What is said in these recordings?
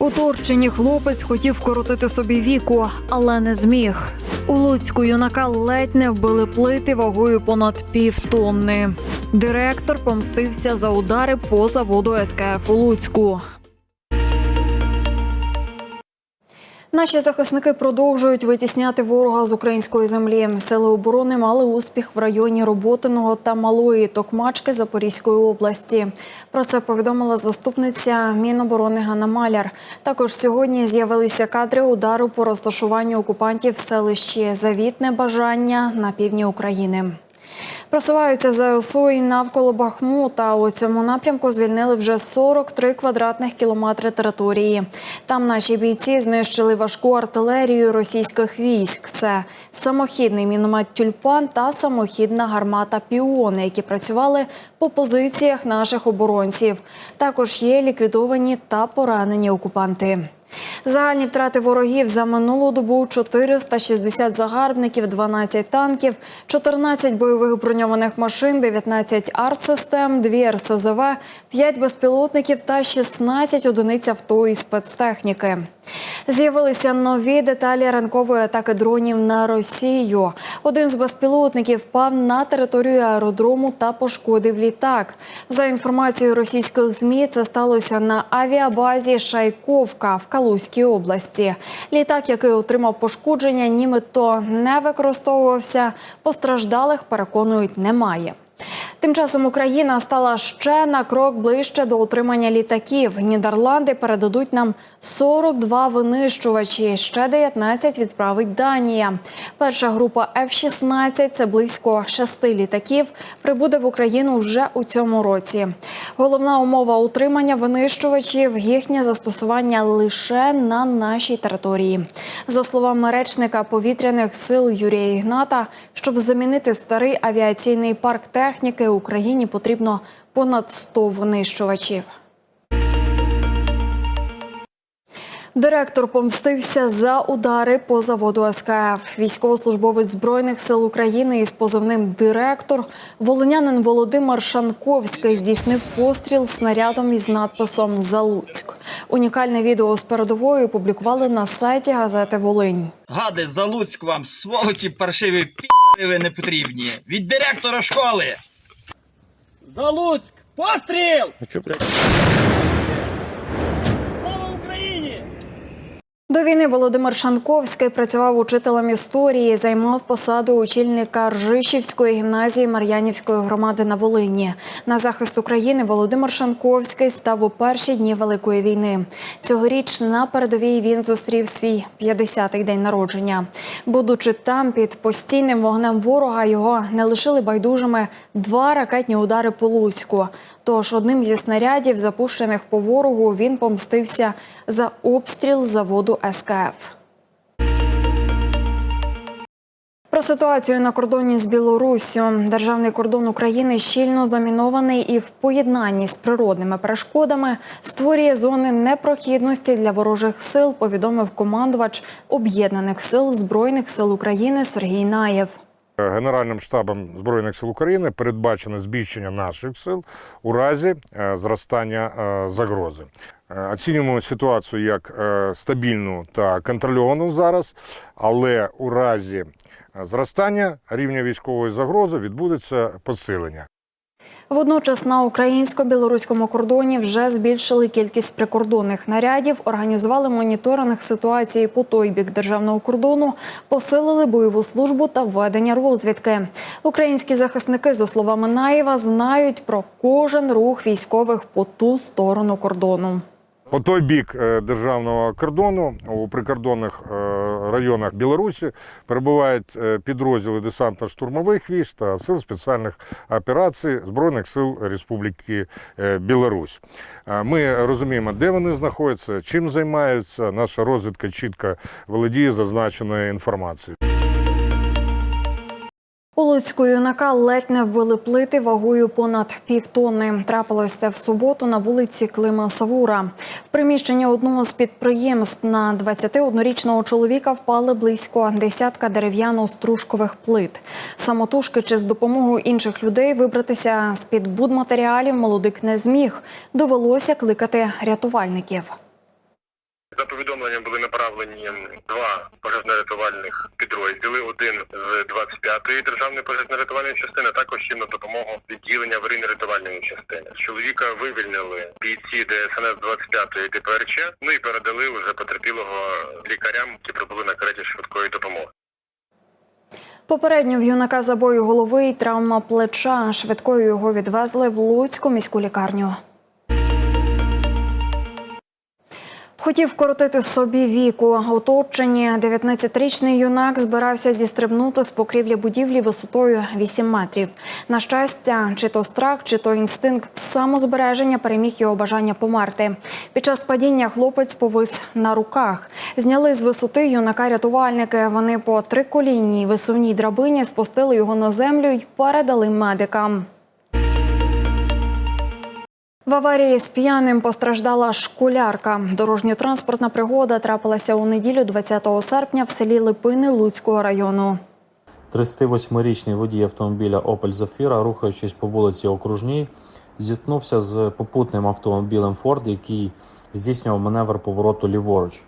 У Турчині хлопець хотів вкоротити собі віку, але не зміг. У Луцьку юнака ледь не вбили плити вагою понад півтонни. Директор помстився за удари по заводу СКФ у Луцьку. Наші захисники продовжують витісняти ворога з української землі. Сили оборони мали успіх в районі Роботиного та Малої Токмачки Запорізької області. Про це повідомила заступниця Міноборони Ганна Маляр. Також сьогодні з'явилися кадри удару по розташуванню окупантів в селищі Завітне Бажання на півдні України. Просуваються ЗСУ і навколо Бахмута. У цьому напрямку звільнили вже 43 квадратних кілометри території. Там наші бійці знищили важку артилерію російських військ. Це самохідний міномет Тюльпан та самохідна гармата Піон, які працювали по позиціях наших оборонців. Також є ліквідовані та поранені окупанти. Загальні втрати ворогів за минулу добу 460 загарбників, 12 танків, 14 бойових броньованих машин, 19 артсистем, 2 РСЗВ, 5 безпілотників та 16 одиниць авто і спецтехніки. З'явилися нові деталі ранкової атаки дронів на Росію. Один з безпілотників впав на територію аеродрому та пошкодив літак. За інформацією російських змі, це сталося на авіабазі Шайковка в Калузькій області. Літак, який отримав пошкодження, нібито не використовувався. Постраждалих переконують, немає. Тим часом Україна стала ще на крок ближче до отримання літаків. Нідерланди передадуть нам 42 винищувачі. Ще 19 відправить Данія. Перша група F-16 – це близько шести літаків. Прибуде в Україну вже у цьому році. Головна умова утримання винищувачів їхнє застосування лише на нашій території. За словами речника повітряних сил Юрія Ігната, щоб замінити старий авіаційний парк техніки, Україні потрібно понад 100 винищувачів. Директор помстився за удари по заводу СКФ. Військовослужбовець збройних сил України із позивним директор волинянин Володимир Шанковський здійснив постріл снарядом із надписом Залуцьк. Унікальне відео з передової опублікували на сайті газети Волинь. Гади, залуцьк вам, сволочі паршиві підари ви не потрібні. Від директора школи. Залуцьк! Постріл! А чо, блядь? До війни Володимир Шанковський працював учителем історії, займав посаду очільника Ржишівської гімназії Мар'янівської громади на Волині. На захист України Володимир Шанковський став у перші дні Великої війни. Цьогоріч на передовій він зустрів свій 50-й день народження. Будучи там під постійним вогнем ворога, його не лишили байдужими два ракетні удари по Луцьку. Тож одним зі снарядів, запущених по ворогу, він помстився за обстріл заводу СКФ. Про ситуацію на кордоні з Білоруссю. Державний кордон України щільно замінований і в поєднанні з природними перешкодами створює зони непрохідності для ворожих сил, повідомив командувач Об'єднаних сил Збройних сил України Сергій Наєв. Генеральним штабом Збройних сил України передбачено збільшення наших сил у разі е, зростання е, загрози. Е, Оцінюємо ситуацію як е, стабільну та контрольовану зараз, але у разі зростання рівня військової загрози відбудеться посилення. Водночас на українсько-білоруському кордоні вже збільшили кількість прикордонних нарядів, організували моніторинг ситуації по той бік державного кордону, посилили бойову службу та ведення розвідки. Українські захисники, за словами Наєва, знають про кожен рух військових по ту сторону кордону. По той бік е, державного кордону у прикордонних е, районах Білорусі перебувають е, підрозділи десантно-штурмових військ та сил спеціальних операцій Збройних сил Республіки Білорусь. Ми розуміємо, де вони знаходяться, чим займаються. Наша розвідка чітко володіє зазначеною інформацією. У Луцьку юнака ледь не вбили плити вагою понад півтонни. Трапилось це в суботу на вулиці Клима Савура. В приміщенні одного з підприємств на 21-річного чоловіка впали близько десятка дерев'яно-стружкових плит. Самотужки чи з допомогою інших людей вибратися з-під будматеріалів молодик не зміг. Довелося кликати рятувальників. За повідомленням були направлені два пожежно-рятувальних підрозділи. Один з 25-ї державної пожежно-рятувальної частини, також ще на допомогу відділення аварійно-рятувальної частини. Чоловіка вивільнили бійці ДСНС 25-ї ДПРЧ, ну і передали вже потерпілого лікарям, які прибули на кареті швидкої допомоги. Попередньо в юнака забою голови і травма плеча. Швидкою його відвезли в Луцьку міську лікарню. Хотів коротити собі віку. Оточені 19-річний юнак збирався зістрибнути з покрівлі будівлі висотою 8 метрів. На щастя, чи то страх, чи то інстинкт самозбереження переміг його бажання померти. Під час падіння хлопець повис на руках. Зняли з висоти юнака рятувальники. Вони по триколінній висувній драбині спустили його на землю й передали медикам. В аварії з п'яним постраждала школярка. Дорожньо-транспортна пригода трапилася у неділю 20 серпня в селі Липини Луцького району. 38-річний водій автомобіля Zafira, рухаючись по вулиці Окружній, зіткнувся з попутним автомобілем Ford, який здійснював маневр повороту ліворуч.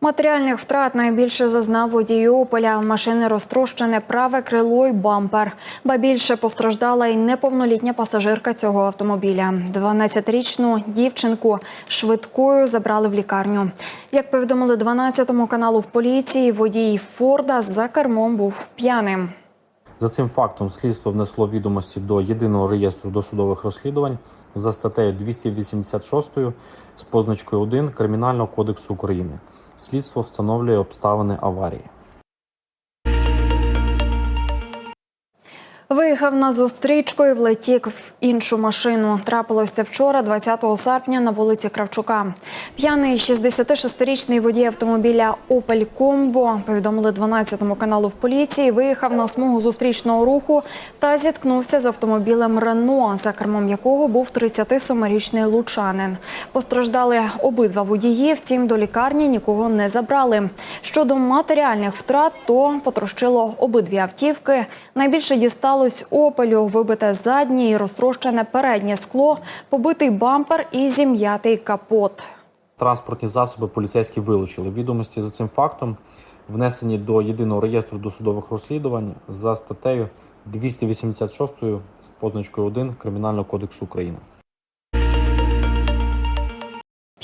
Матеріальних втрат найбільше зазнав водій «Ополя». В машини розтрощене праве крило й бампер. Ба більше постраждала й неповнолітня пасажирка цього автомобіля. 12-річну дівчинку швидкою забрали в лікарню. Як повідомили 12-му каналу в поліції, водій Форда за кермом був п'яним. За цим фактом слідство внесло відомості до єдиного реєстру досудових розслідувань за статтею 286 з позначкою 1 Кримінального кодексу України. Слідство встановлює обставини аварії. Виїхав на зустрічку і влетів в іншу машину. Трапилось це вчора, 20 серпня, на вулиці Кравчука. П'яний 66-річний водій автомобіля Opel Combo, повідомили 12-му каналу в поліції, виїхав на смугу зустрічного руху та зіткнувся з автомобілем Рено, за кермом якого був 37-річний лучанин. Постраждали обидва водії, втім до лікарні нікого не забрали. Щодо матеріальних втрат, то потрощило обидві автівки. Найбільше дісталось опелю, вибите заднє і розтрощене переднє скло, побитий бампер і зім'ятий капот. Транспортні засоби поліцейські вилучили. Відомості за цим фактом внесені до єдиного реєстру досудових розслідувань за статтею 286 з позначкою 1 Кримінального кодексу України.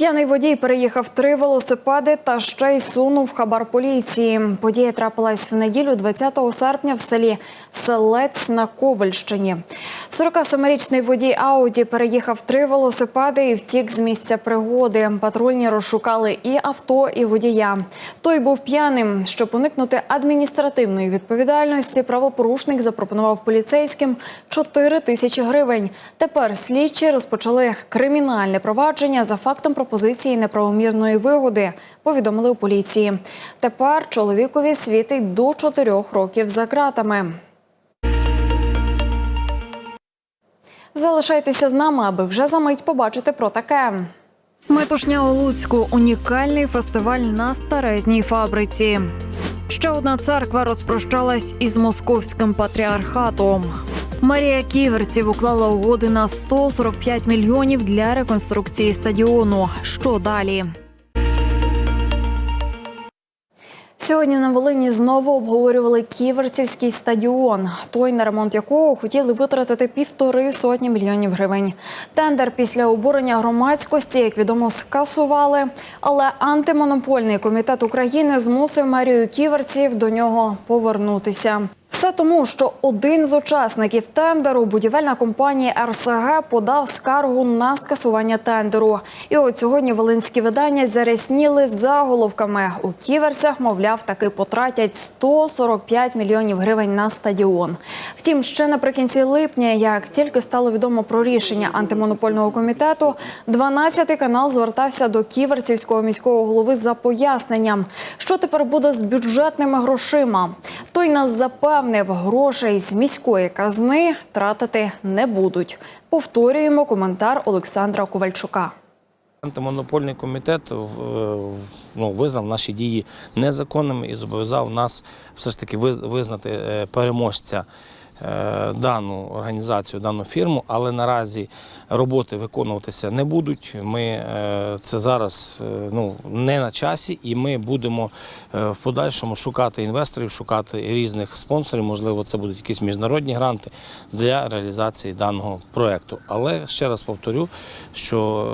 П'яний водій переїхав три велосипеди та ще й сунув хабар поліції. Подія трапилась в неділю 20 серпня в селі Селець на Ковальщині. 47-річний водій Ауді переїхав три велосипеди і втік з місця пригоди. Патрульні розшукали і авто, і водія. Той був п'яним. Щоб уникнути адміністративної відповідальності, правопорушник запропонував поліцейським 4 тисячі гривень. Тепер слідчі розпочали кримінальне провадження за фактом пропозиції неправомірної вигоди, повідомили у поліції. Тепер чоловікові світить до 4 років за ґратами. Залишайтеся з нами, аби вже за мить побачити про таке. Метушня у Луцьку унікальний фестиваль на старезній фабриці. Ще одна церква розпрощалась із московським патріархатом. Марія Ківерців уклала угоди на 145 мільйонів для реконструкції стадіону. Що далі? Сьогодні на Волині знову обговорювали Ківерцівський стадіон, той на ремонт якого хотіли витратити півтори сотні мільйонів гривень. Тендер після обурення громадськості, як відомо, скасували. Але антимонопольний комітет України змусив мерію Ківерців до нього повернутися. Все тому, що один з учасників тендеру, будівельна компанія РСГ, подав скаргу на скасування тендеру. І от сьогодні волинські видання зарясніли заголовками. У ківерцях, мовляв, таки потратять 145 мільйонів гривень на стадіон. Втім, ще наприкінці липня, як тільки стало відомо про рішення антимонопольного комітету, 12 канал звертався до ківерцівського міського голови за поясненням, що тепер буде з бюджетними грошима. Той нас запевнив, запевнив, грошей з міської казни тратити не будуть. Повторюємо коментар Олександра Ковальчука. Антимонопольний комітет в- ну, визнав наші дії незаконними і зобов'язав нас все ж таки виз- визнати е, переможця е, дану організацію, дану фірму, але наразі роботи виконуватися не будуть. Ми е, це зараз е, ну, не на часі, і ми будемо е, в подальшому шукати інвесторів, шукати різних спонсорів. Можливо, це будуть якісь міжнародні гранти для реалізації даного проекту. Але ще раз повторю, що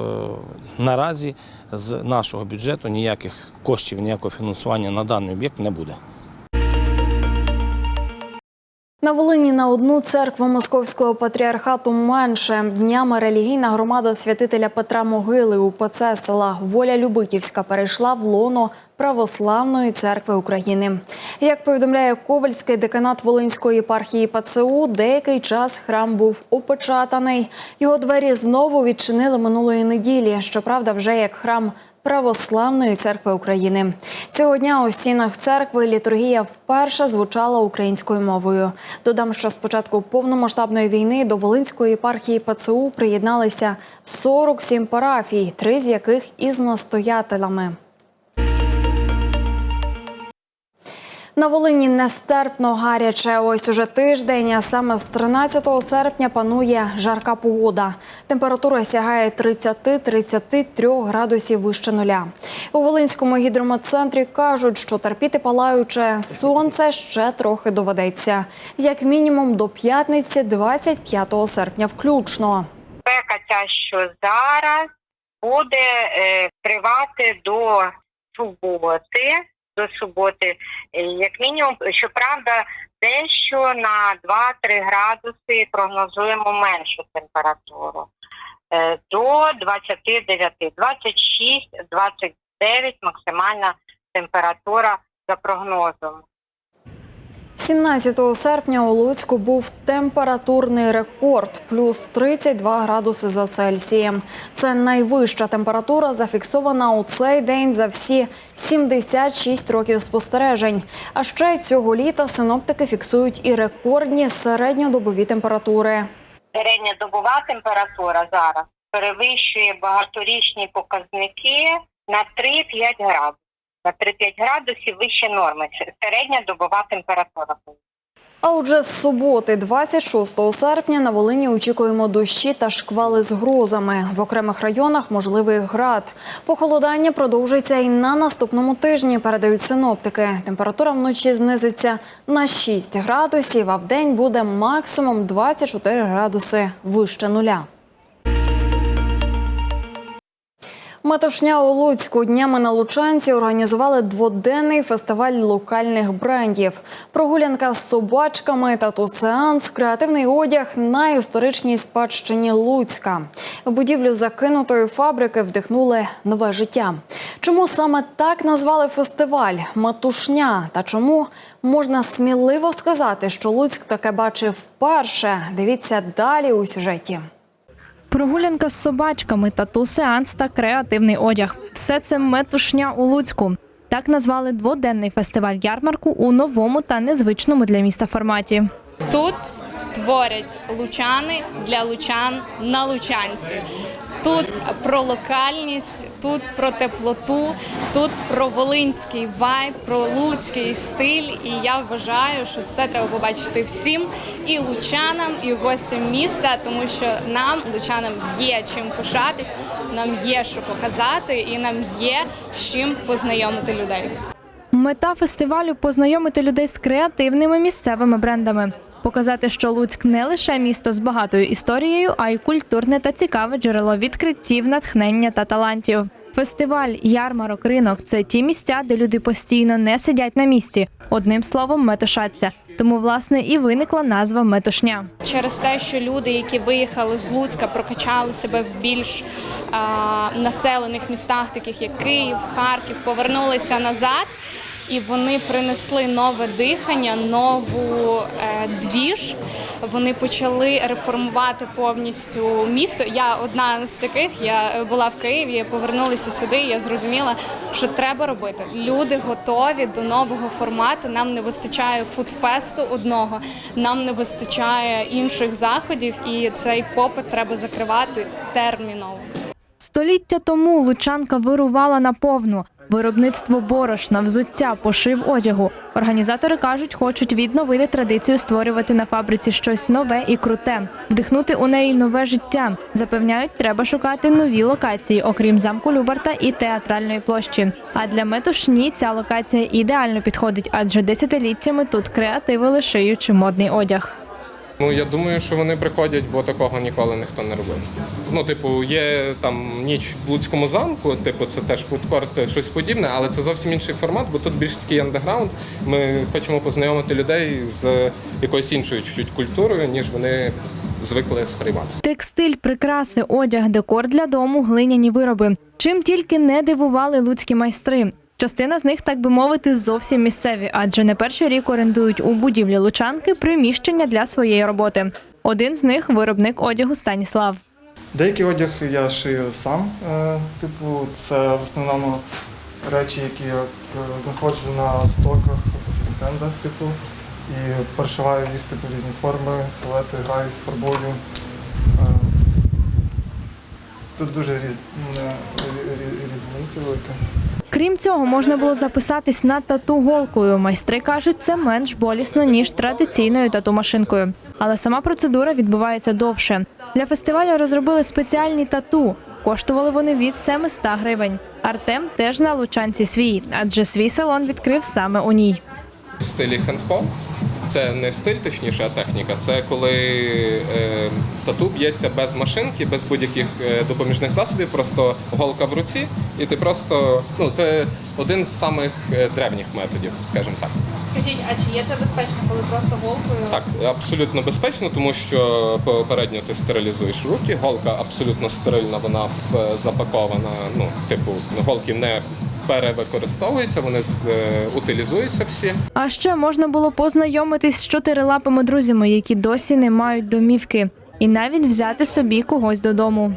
е, наразі з нашого бюджету ніяких коштів, ніякого фінансування на даний об'єкт не буде. На Волині на одну церкву московського патріархату менше днями релігійна громада святителя Петра Могили УПЦ села Воля Любитівська перейшла в лоно Православної церкви України. Як повідомляє Ковальський деканат Волинської єпархії ПЦУ, деякий час храм був опечатаний. Його двері знову відчинили минулої неділі. Щоправда, вже як храм Православної церкви України цього дня у стінах церкви літургія вперше звучала українською мовою. Додам, що з початку повномасштабної війни до Волинської єпархії ПЦУ приєдналися 47 парафій, три з яких із настоятелями. На Волині нестерпно гаряче. Ось уже тиждень, а саме з 13 серпня панує жарка погода. Температура сягає 30-33 градусів вище нуля. У Волинському гідрометцентрі кажуть, що терпіти палаюче сонце ще трохи доведеться. Як мінімум до п'ятниці 25 серпня включно. спека ця, що зараз буде е, тривати до суботи. До суботи, Е, як мінімум, щоправда, дещо на 2-3 градуси прогнозуємо меншу температуру. Е, До 29, 26, 29 максимальна температура за прогнозом. 17 серпня у Луцьку був температурний рекорд – плюс 32 градуси за Цельсієм. Це найвища температура, зафіксована у цей день за всі 76 років спостережень. А ще цього літа синоптики фіксують і рекордні середньодобові температури. середньодобова температура зараз перевищує багаторічні показники на 3-5 градусів. На 3-5 градусів вище норми. Середня добова температура. А отже, з суботи, 26 серпня, на Волині очікуємо дощі та шквали з грозами. В окремих районах можливий град. Похолодання продовжиться і на наступному тижні, передають синоптики. Температура вночі знизиться на 6 градусів, а в день буде максимум 24 градуси вище нуля. Метушня у Луцьку днями на Лучанці організували дводенний фестиваль локальних брендів. Прогулянка з собачками, тату-сеанс, креативний одяг на історичній спадщині Луцька. Будівлю закинутої фабрики вдихнули нове життя. Чому саме так назвали фестиваль Матушня? Та чому можна сміливо сказати, що Луцьк таке бачив вперше? Дивіться далі у сюжеті. Прогулянка з собачками, тату-сеанс та креативний одяг. Все це метушня у Луцьку. Так назвали дводенний фестиваль ярмарку у новому та незвичному для міста форматі. Тут творять лучани для лучан на лучанці. Тут про локальність, тут про теплоту, тут про волинський вайб, про луцький стиль. І я вважаю, що це треба побачити всім і лучанам, і гостям міста, тому що нам, лучанам, є чим пишатись, нам є що показати, і нам є з чим познайомити людей. Мета фестивалю познайомити людей з креативними місцевими брендами. Показати, що Луцьк не лише місто з багатою історією, а й культурне та цікаве джерело відкриттів, натхнення та талантів. Фестиваль, ярмарок, ринок це ті місця, де люди постійно не сидять на місці. Одним словом, метушаться. Тому, власне, і виникла назва метушня. через те, що люди, які виїхали з Луцька, прокачали себе в більш а, населених містах, таких як Київ, Харків, повернулися назад. І вони принесли нове дихання, нову е, двіж. Вони почали реформувати повністю місто. Я одна з таких. Я була в Києві, повернулася сюди. і Я зрозуміла, що треба робити. Люди готові до нового формату. Нам не вистачає фудфесту одного, нам не вистачає інших заходів, і цей попит треба закривати терміново. Століття тому лучанка вирувала наповну. Виробництво борошна, взуття, пошив одягу. Організатори кажуть, хочуть відновити традицію створювати на фабриці щось нове і круте, вдихнути у неї нове життя. Запевняють, треба шукати нові локації, окрім замку Любарта і театральної площі. А для метушні ця локація ідеально підходить, адже десятиліттями тут креативи лишаючи модний одяг. Ну я думаю, що вони приходять, бо такого ніколи ніхто не робив. Ну, типу, є там ніч в Луцькому замку, типу, це теж фудкорт, щось подібне, але це зовсім інший формат, бо тут більш такий андеграунд. Ми хочемо познайомити людей з якоюсь іншою чуть-чуть культурою, ніж вони звикли сприймати. Текстиль, прикраси, одяг, декор для дому, глиняні вироби. Чим тільки не дивували луцькі майстри. Частина з них, так би мовити, зовсім місцеві, адже не перший рік орендують у будівлі Лучанки приміщення для своєї роботи. Один з них виробник одягу Станіслав. Деякий одяг я шию сам. е, Типу, це в основному речі, які я е, знаходжу на стоках стендах, типу, і перешиваю їх типу різні форми, силуети, граюсь, фарбую. Е, Тут дуже різ... не- рі- рі- різноманіття велике. Крім цього, можна було записатись на тату голкою. Майстри кажуть, це менш болісно ніж традиційною тату-машинкою. Але сама процедура відбувається довше. Для фестивалю розробили спеціальні тату. Коштували вони від 700 гривень. Артем теж на лучанці свій, адже свій салон відкрив саме у ній. В стилі хендпоп. Це не стиль, точніше, а техніка. Це коли е, тату б'ється без машинки, без будь-яких е, допоміжних засобів, просто голка в руці, і ти просто ну це один з самих е, древніх методів, скажімо так. Скажіть, а чи є це безпечно, коли просто голкою? Так, абсолютно безпечно, тому що попередньо ти стерилізуєш руки. Голка абсолютно стерильна, вона запакована. Ну, типу, голки не перевикористовуються, вони з- е, утилізуються всі. А ще можна було познайомитись з чотирилапими друзями, які досі не мають домівки, і навіть взяти собі когось додому.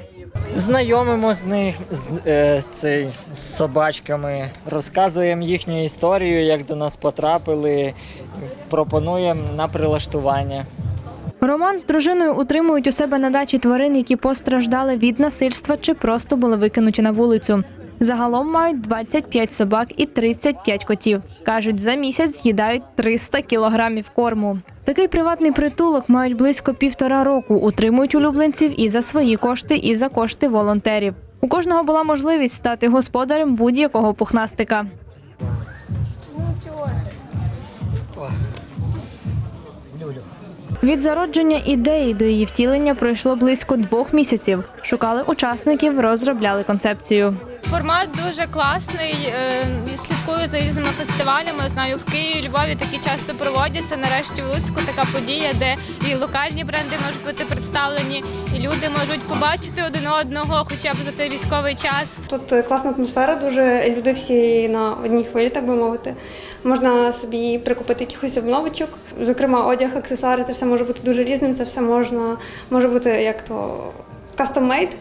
Знайомимо з них з, е, цей, з собачками, розказуємо їхню історію, як до нас потрапили, пропонуємо на прилаштування. Роман з дружиною утримують у себе на дачі тварин, які постраждали від насильства чи просто були викинуті на вулицю. Загалом мають 25 собак і 35 котів. Кажуть, за місяць з'їдають 300 кілограмів корму. Такий приватний притулок мають близько півтора року. Утримують улюбленців і за свої кошти, і за кошти волонтерів. У кожного була можливість стати господарем будь-якого пухнастика. Від зародження ідеї до її втілення пройшло близько двох місяців. Шукали учасників, розробляли концепцію. Формат дуже класний. е, Слідкую за різними фестивалями. Знаю, в Києві, Львові такі часто проводяться. Нарешті в Луцьку така подія, де і локальні бренди можуть бути представлені, і люди можуть побачити один одного, хоча б за цей військовий час. Тут е, класна атмосфера, дуже люди всі на одній хвилі, так би мовити. Можна собі прикупити якихось обновочок. Зокрема, одяг, аксесуари, це все може бути дуже різним. Це все можна може бути як то custom-made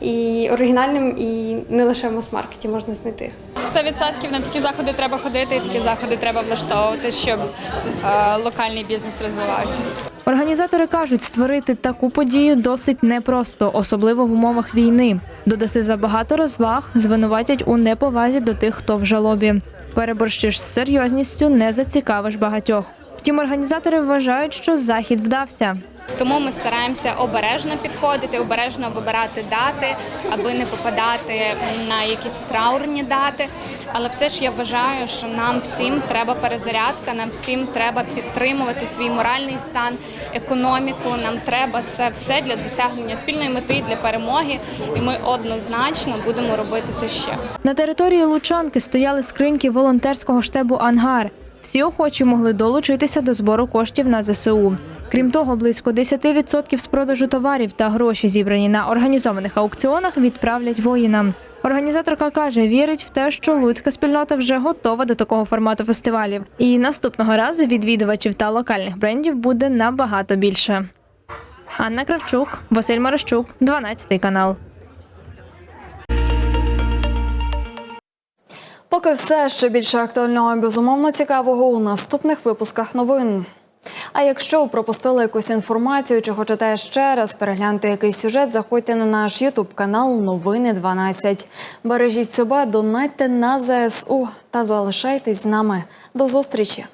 і оригінальним, і не лише в мас-маркеті можна знайти. 100% на такі заходи треба ходити, і такі заходи треба влаштовувати, щоб е, локальний бізнес розвивався. Організатори кажуть, створити таку подію досить непросто, особливо в умовах війни. Додаси забагато розваг, звинуватять у неповазі до тих, хто в жалобі. Переборщиш з серйозністю, не зацікавиш багатьох. Втім, організатори вважають, що захід вдався. Тому ми стараємося обережно підходити, обережно вибирати дати, аби не попадати на якісь траурні дати. Але все ж я вважаю, що нам всім треба перезарядка, нам всім треба підтримувати свій моральний стан, економіку. Нам треба це все для досягнення спільної мети для перемоги, і ми однозначно будемо робити це ще. На території Лучанки стояли скриньки волонтерського штебу Ангар. Всі охочі могли долучитися до збору коштів на ЗСУ. Крім того, близько 10% з продажу товарів та гроші, зібрані на організованих аукціонах, відправлять воїнам. Організаторка каже, вірить в те, що луцька спільнота вже готова до такого формату фестивалів. І наступного разу відвідувачів та локальних брендів буде набагато більше. Анна Кравчук, Василь Марищук, 12 канал. Поки все ще більше актуального і безумовно цікавого у наступних випусках новин. А якщо пропустили якусь інформацію чи хочете ще раз переглянути якийсь сюжет, заходьте на наш Ютуб канал Новини 12. Бережіть себе, донайте на ЗСУ та залишайтесь з нами. До зустрічі!